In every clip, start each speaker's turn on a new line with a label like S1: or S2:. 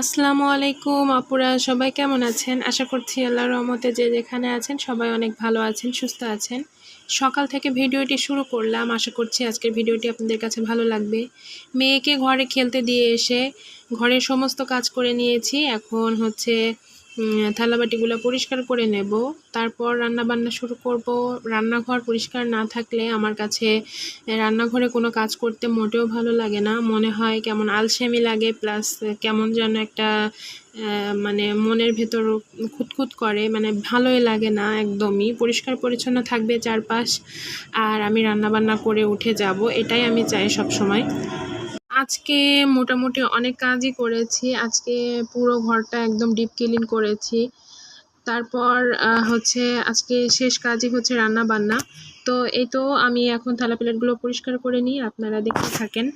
S1: আসসালামু আলাইকুম, আপুরা সবাই কেমন আছেন? আশা করছি আল্লাহ রহমতে যে যেখানে আছেন, সবাই অনেক ভালো আছেন, সুস্থ আছেন। সকাল থেকে ভিডিওটি শুরু করলাম। আশা করছি আজকের ভিডিওটি আপনাদের কাছে ভালো লাগবে। মেয়েকে ঘরে খেলতে দিয়ে এসে ঘরের সমস্ত কাজ করে নিয়েছি। এখন হচ্ছে থালাবাটিগুলো পরিষ্কার করে নেব। তারপর রান্না বান্না শুরু করব। রান্নাঘর পরিষ্কার না থাকলে আমার কাছে রান্নাঘরে কোনো কাজ করতে মোটেও ভালো লাগে না। মনে হয় কেমন আলসেমি লাগে, প্লাস কেমন যেন একটা মানে মনের ভেতর খুঁতখুত করে। মানে ভালোই লাগে না একদমই। পরিষ্কার পরিচ্ছন্ন থাকবে চারপাশ, আর আমি রান্না বান্না করে উঠে যাব। এটাই আমি চাই সব সময় আজকে মোটামুটি অনেক কাজই করেছি। আজকে পুরো ঘরটা একদম ডিপ ক্লিন করেছি। তারপর হচ্ছে আজকে শেষ কাজই হচ্ছে রান্না বান্না তো এই তো আমি এখন থালা প্লেটগুলো পরিষ্কার করে নিই, আপনারা দেখতে থাকেন।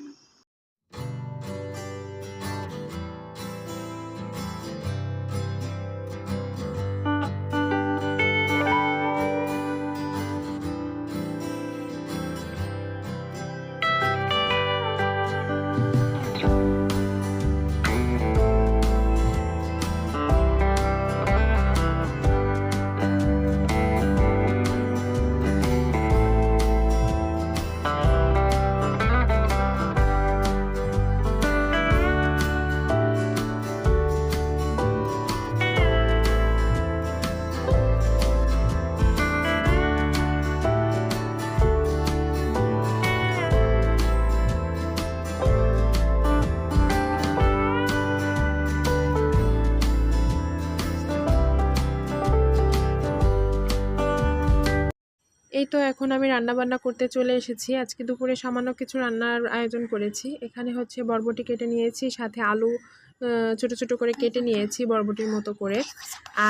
S1: এই তো এখন আমি রান্না বান্না করতে চলে এসেছি। আজকে দুপুরে সামান্য কিছু রান্নার আয়োজন করেছি। এখানে হচ্ছে বরবটি কেটে নিয়েছি, সাথে আলু ছোট ছোট করে কেটে নিয়েছি বরবটির মতো করে।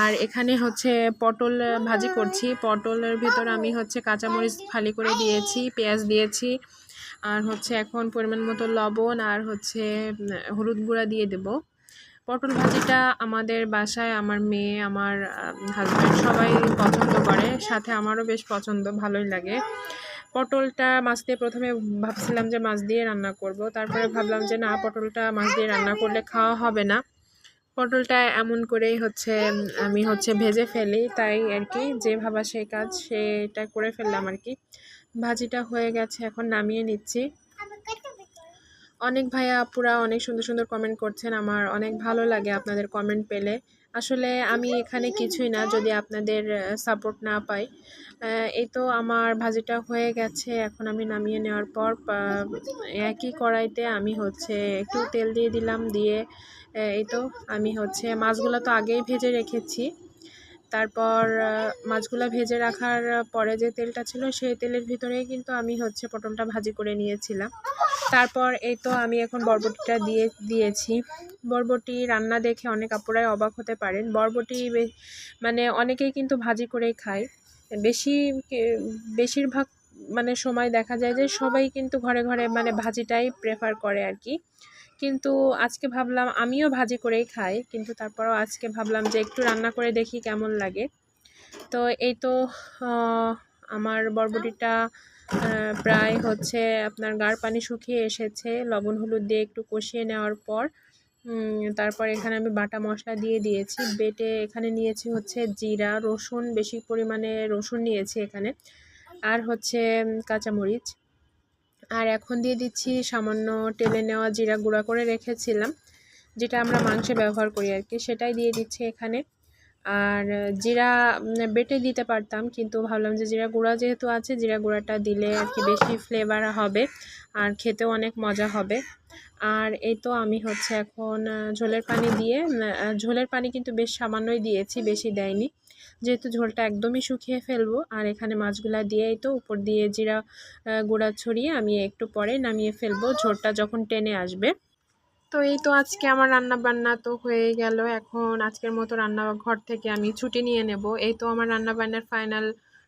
S1: আর এখানে হচ্ছে পটল ভাজি করছি। পটলের ভেতর আমি হচ্ছে কাঁচামরিচ ফালি করে দিয়েছি, পেঁয়াজ দিয়েছি। আর হচ্ছে এখন পরিমাণ মতো লবণ আর হচ্ছে হলুদ গুঁড়া দিয়ে দেবো। পটল ভাজিটা আমাদের বাসায়, আমার মেয়ে, আমার হাজব্যান্ড সবাই পছন্দ সাথে আমারও বেশ পছন্দ, ভালোই লাগে। পটলটা মাছ দিয়ে প্রথমে ভাবছিলাম যে মাছ দিয়ে রান্না করব, তারপরে ভাবলাম যে না, পটলটা মাছ দিয়ে রান্না করলে খাওয়া হবে না। পটলটা এমন করেই হচ্ছে, আমি হচ্ছে ভেজে ফেলি, তাই আর কি, যে ভাবা সেই কাজ, সেটা করে ফেললাম আর কি। ভাজিটা হয়ে গেছে, এখন নামিয়ে নিচ্ছি। অনেক ভাইয়া আপুরা অনেক সুন্দর সুন্দর কমেন্ট করছেন, আমার অনেক ভালো লাগে আপনাদের কমেন্ট পেলে। আসলে আমি এখানে কিছুই না, যদি আপনাদের সাপোর্ট না পাই। এই তো আমার ভাজিটা হয়ে গেছে, এখন আমি নামিয়ে নেওয়ার পর একই কড়াইতে আমি হচ্ছে একটু তেল দিয়ে দিলাম, দিয়ে এই তো আমি হচ্ছে, মাছগুলো তো আগেই ভেজে রেখেছি। তারপর মাছগুলো ভেজে রাখার পরে যে তেলটা ছিল সেই তেলের ভিতরেই কিন্তু আমি হচ্ছে পটলটা ভাজি করে নিয়েছিলাম। তারপর এই তো আমি এখন বরবটিটা দিয়ে, দিয়েছি। বরবটি রান্না দেখে অনেক আপুরাই অবাক হতে পারেন। বরবটি মানে অনেকেই কিন্তু ভাজি করেই খায়। বেশি বেশিরভাগ মানে সময় দেখা যায় যে সবাই কিন্তু ঘরে ঘরে মানে ভাজিটাই প্রেফার করে আর কি। কিন্তু আজকে ভাবলাম আমিও ভাজি করেই খাই, কিন্তু তারপরও আজকে ভাবলাম যে একটু রান্না করে দেখি কেমন লাগে। তো এই তো আমার বরবটিটা প্রায় হচ্ছে আপনার গাঢ় পানি শুকিয়ে এসেছে, লবণ হলুদ দিয়ে একটু কষিয়ে নেওয়ার পর তারপর এখানে আমি বাটা মশলা দিয়ে দিয়েছি, বেটে এখানে নিয়েছি হচ্ছে জিরা, রসুন, বেশি পরিমাণে রসুন নিয়েছি এখানে, আর হচ্ছে কাঁচামরিচ। আর এখন দিয়ে দিচ্ছি সামান্য টেলে নেওয়া জিরা গুঁড়া করে রেখেছিলাম, যেটা আমরা মাংসে ব্যবহার করি আর কি। সেটাই দিয়ে দিচ্ছি এখানে। আর জিরা বেটে দিতে পারতাম, কিন্তু ভাবলাম যে জিরা গুঁড়া যেহেতু আছে, জিরা গুঁড়াটা দিলে আর কি বেশি ফ্লেভার হবে আর খেতেও অনেক মজা হবে। আর এই তো আমি হচ্ছে এখন ঝোলের পানি দিয়ে ঝোলের পানি কিন্তু বেশ সামান্যই দিয়েছি, বেশি দেয়নি। যেহেতু ঝোলটা একদমই শুকিয়ে ফেলব, আর এখানে মাছগুলা দিয়েই তো উপর দিয়ে জিরা গুঁড়া ছড়িয়ে আমি একটু পরে নামিয়ে ফেলব ঝোলটা যখন টেনে আসবে। তো এই তো আজকে আমার রান্না বান্না তো হয়ে গেল। এখন আজকের মতো রান্না ঘর থেকে আমি ছুটি নিয়ে নেব। এই তো আমার রান্না বান্নার ফাইনাল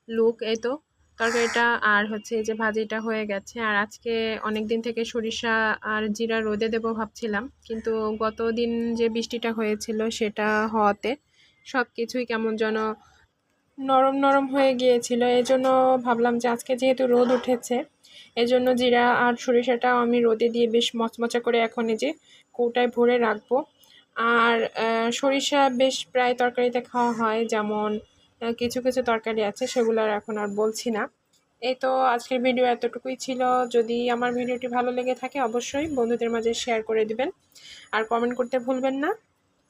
S1: লুক, এই তো তরকারিটা আর হচ্ছে যে ভাজিটা হয়ে গেছে। আর আজকে অনেক দিন থেকে সরিষা আর জিরা রোদে দেবো ভাবছিলাম, কিন্তু গত দিন যে বৃষ্টিটা হয়েছিল সেটা হওয়াতে সব কিছুই কেমন যেন নরম নরম হয়ে গিয়েছিল। এই জন্য ভাবলাম যে আজকে যেহেতু রোদ উঠেছে, এজন্য জিরা আর সরিষাটাও আমি রোদে দিয়ে বেশ মচমচা করে এখন এই যে কৌটায় ভরে রাখব। আর সরিষা বেশ প্রায় তরকারিতে খাওয়া হয়, যেমন কিছু কিছু তরকারি আছে সেগুলো আর এখন আর বলছি না। এই তো আজকের ভিডিও এতটুকুই ছিল। যদি আমার ভিডিওটি ভালো লেগে থাকে অবশ্যই বন্ধুদের মাঝে শেয়ার করে দিবেন। আর কমেন্ট করতে ভুলবেন না।